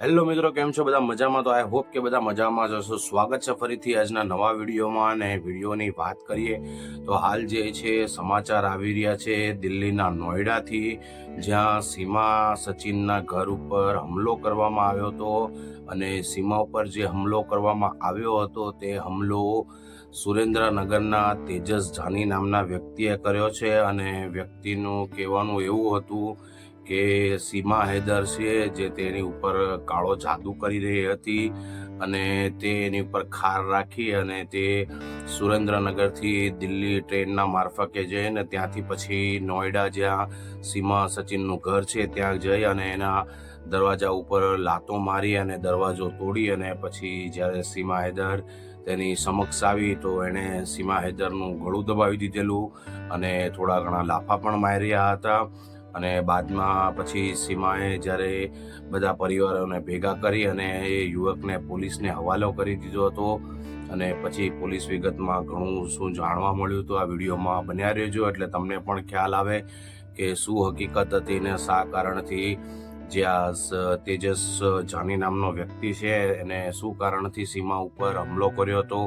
Hello મિત્રો, કેમ છો બધા? મજામાં? તો આઈ હોપ કે બધા મજામાં જ હશો. સ્વાગત છે ફરીથી આજના નવા વિડીયોમાં અને વિડીયોની વાત કરીએ તો હાલ જે છે, સમાચાર આવી રહ્યા છે દિલ્હીના નોઈડાથી જ્યાં સીમા સચિનના ઘર ઉપર હુમલો કરવામાં આવ્યો હતો અને સીમા ઉપર જે હુમલો કરવામાં આવ્યો હતો તે હુમલો સુરેન્દ્રનગરના તેજસ જાની નામના વ્યક્તિએ કર્યો છે અને વ્યક્તિનું કહેવાનું એવું હતું કે સીમા હૈદર છે જે તેની ઉપર કાળો જાદુ કરી રહી હતી અને તે એની ઉપર ખાર રાખી અને તે સુરેન્દ્રનગરથી દિલ્હી ટ્રેનના મારફકે જઈને ત્યાંથી પછી નોઈડા જ્યાં સીમા સચિનનું ઘર છે ત્યાં જઈ અને એના દરવાજા ઉપર લાતો મારી અને દરવાજો તોડી અને પછી જ્યારે સીમા હૈદર તેની સમક્ષ આવી તો એણે સીમા હૈદરનું ગળું દબાવી દીધેલું અને થોડા ઘણા લાફા પણ માર્યા હતા. અને બાદમાં પછી સીમાએ જ્યારે બધા પરિવારોને ભેગા કરી અને એ યુવકને પોલીસને હવાલો કરી દીધો હતો અને પછી પોલીસ વિગતમાં ઘણું શું જાણવા મળ્યું હતું, આ વિડીયોમાં બન્યા રહેજો. એટલે તમને પણ ખ્યાલ આવે કે શું હકીકત હતી ને શા કારણથી જે આ તેજસ જાની નામનો વ્યક્તિ છે એને શું કારણથી સીમા ઉપર હુમલો કર્યો હતો.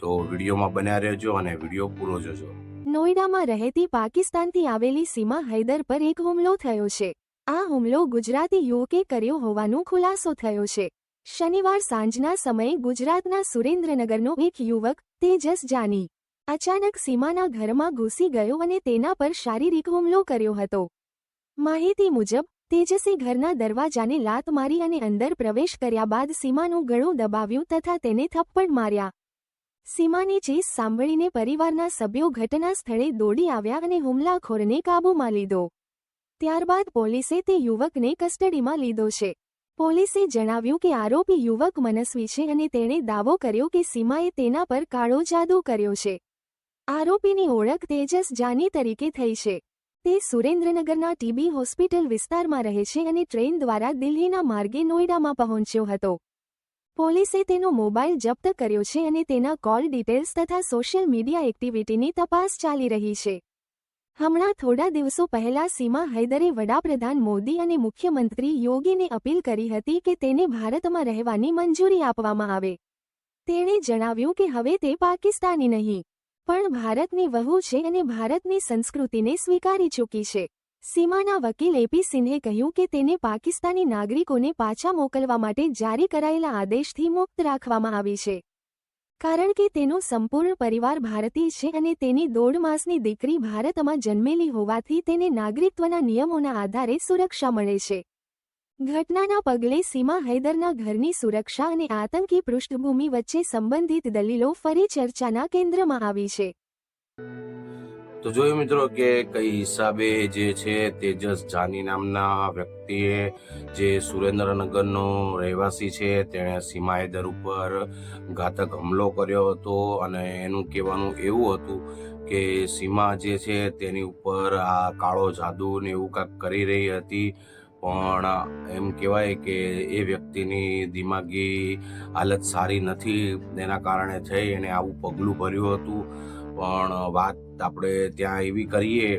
તો વિડીયોમાં બન્યા રહેજો અને વીડિયો પૂરો જોજો. નોઈડામાં રહેતી પાકિસ્તાનથી આવેલી સીમા હૈદર પર એક હુમલો થયો છે. આ હુમલો ગુજરાતી યુવકે કર્યો હોવાનો ખુલાસો થયો છે. શનિવાર સાંજના સમયે ગુજરાતના સુરેન્દ્રનગરનો એક યુવક, તેજસ જાની, અચાનક સીમાના ઘરમાં ઘૂસી ગયો અને તેના પર શારીરિક હુમલો કર્યો હતો. માહિતી મુજબ, તેજસે ઘરના દરવાજાને લાત મારી અને અંદર પ્રવેશ કર્યા બાદ સીમાનું ગળું દબાવ્યું તથા તેને થપ્પડ માર્યા. સીમાની ચીસ સાંભળીને પરિવારના સભ્યો ઘટના સ્થળે દોડી આવ્યા અને હુમલાખોરને કાબૂમાં લીધો. ત્યારબાદ પોલીસે તે યુવકને કસ્ટડીમાં લીધો છે. પોલીસે જણાવ્યું કે આરોપી યુવક મનસ્વી છે અને તેણે દાવો કર્યો કે સીમાએ તેના પર કાળો જાદુ કર્યો છે. આરોપીની ઓળખ તેજસ જાની તરીકે થઈ છે. તે સુરેન્દ્રનગરના ટીબી હોસ્પિટલ વિસ્તારમાં રહે છે અને ટ્રેન દ્વારા દિલ્હીના માર્ગે નોઈડામાં પહોંચ્યો હતો. પોલીસે તેનો મોબાઈલ જપ્ત કર્યો છે અને તેના કોલ ડિટેલ્સ તથા સોશિયલ મીડિયા એક્ટિવિટીની તપાસ ચાલી રહી છે. હમણાં થોડા દિવસો પહેલા સીમા હૈદરે વડાપ્રધાન મોદી અને મુખ્યમંત્રી યોગીને અપીલ કરી હતી કે તેને ભારતમાં રહેવાની મંજૂરી આપવામાં આવે. તેણે જણાવ્યું કે હવે તે પાકિસ્તાની નહીં, પણ ભારતની વહુ છે અને ભારતની સંસ્કૃતિને સ્વીકારી ચૂકી છે. સીમાના વકીલ એપી સિંહે કહ્યું કે તેને પાકિસ્તાની નાગરિકોને પાછા મોકલવા માટે જારી કરાયેલા આદેશથી મુક્ત રાખવામાં આવી છે. કારણ કે તેનો સંપૂર્ણ પરિવાર ભારતીય છે અને તેની દોઢ માસની દીકરી ભારતમાં જન્મેલી હોવાથી તેને નાગરિકત્વના નિયમોના આધારે સુરક્ષા મળે છે. ઘટનાના પગલે સીમા હૈદરના ઘરની સુરક્ષા અને આતંકી પૃષ્ઠભૂમિ વચ્ચે સંબંધિત દલીલો ફરી ચર્ચાના કેન્દ્રમાં આવી છે. તો જોયું મિત્રો કે કઈ હિસાબે જે છે તેજસ જાની નામના વ્યક્તિએ જે સુરેન્દ્રનગરનો રહેવાસી છે, તેણે સીમા હૈદર ઉપર ઘાતક હુમલો કર્યો હતો અને એનું કહેવાનું એવું હતું કે સીમા જે છે તેની ઉપર આ કાળો જાદુ ને એવું કાંઈક કરી રહી હતી. પણ એમ કહેવાય કે એ વ્યક્તિની દિમાગી હાલત સારી નથી તેના કારણે થઈ એણે આવું પગલું ભર્યું હતું. પણ વાત આપણે ત્યાં એવી કરીએ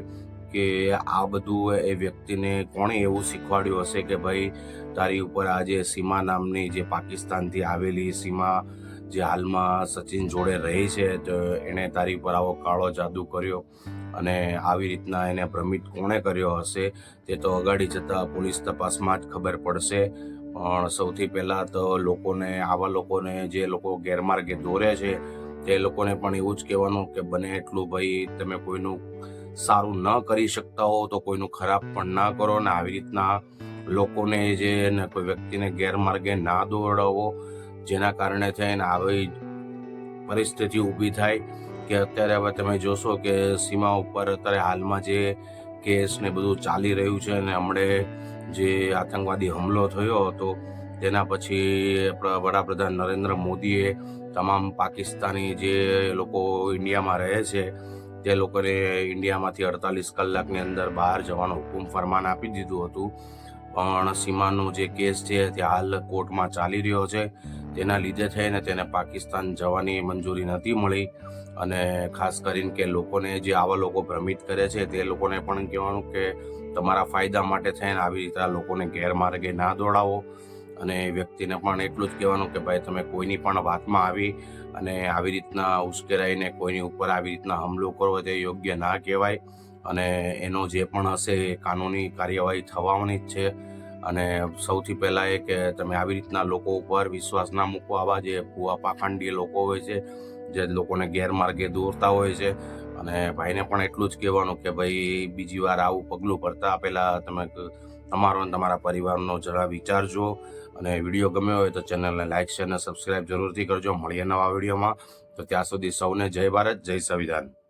કે આ બધું એ વ્યક્તિને કોણે એવું શીખવાડ્યું હશે કે ભાઈ, તારી ઉપર આ જે સીમા નામની જે પાકિસ્તાનથી આવેલી સીમા જે હાલમાં સચિન જોડે રહી છે, તો એણે તારી ઉપર આવો કાળો જાદુ કર્યો અને આવી રીતના એને ભ્રમિત કોણે કર્યો હશે, તે તો અગાડી જતાં પોલીસ તપાસમાં જ ખબર પડશે. પણ સૌથી પહેલાં તો લોકોને, આવા લોકોને જે લોકો ગેરમાર્ગે દોરે છે તે લોકોને પણ એવું જ કહેવાનું કે બને એટલું ભાઈ, તમે કોઈનું સારું ન કરી શકતા હો તો કોઈનું ખરાબ પણ ના કરો ને આવી રીતના લોકોને જે ને કોઈ વ્યક્તિને ગેરમાર્ગે ના દોડાવો, જેના કારણે થઈને આવી પરિસ્થિતિ ઊભી થાય કે અત્યારે હવે તમે જોશો કે સીમા ઉપર અત્યારે હાલમાં જે કેસ ને બધું ચાલી રહ્યું છે અને હમણે જે આતંકવાદી હુમલો થયો હતો, તેના પછી વડાપ્રધાન નરેન્દ્ર મોદીએ તમામ પાકિસ્તાની જે લોકો ઇન્ડિયામાં રહે છે, તે લોકોને ઇન્ડિયામાંથી અડતાલીસ કલાકની અંદર બહાર જવાનો હુકુમ ફરમાન આપી દીધું હતું. પણ સીમાનો જે કેસ છે, તે હાલ કોર્ટમાં ચાલી રહ્યો છે. તેના લીધે થઈને તેને પાકિસ્તાન જવાની મંજૂરી નથી મળી અને ખાસ કરીને કે લોકોને જે આવા લોકો ભ્રમિત કરે છે, તે લોકોને પણ કહેવાનું કે તમારા ફાયદા માટે થઈને આવી રીતે લોકોને ગેરમાર્ગે ના દોડાવો. અને એ વ્યક્તિને પણ એટલું જ કહેવાનું કે ભાઈ તમે કોઈની પણ વાતમાં આવી અને આવી રીતના ઉશ્કેરાઈને કોઈની ઉપર આવી રીતના હુમલો કરવો તે યોગ્ય ના કહેવાય. અને એનો જે પણ હશે એ કાનૂની કાર્યવાહી થવાની જ છે. અને સૌથી પહેલાં એ કે તમે આવી રીતના લોકો ઉપર વિશ્વાસ ના મૂકો. આવા જે ભૂવા પાખંડી લોકો હોય છે, જે લોકોને ગેરમાર્ગે દોરતા હોય છે. અને ભાઈને પણ એટલું જ કહેવાનું કે ભાઈ બીજી વાર આવું પગલું ભરતા પહેલાં તમે તમારો અને તમારા પરિવારનો જરા વિચારજો અને વીડિયો ગમ્યો હોય તો ચેનલને લાઇક શેર અને સબસ્ક્રાઇબ જરૂરથી કરજો. મળીએ નવા વિડીયોમાં. તો ત્યાં સુધી સૌને જય ભારત, જય સંવિધાન.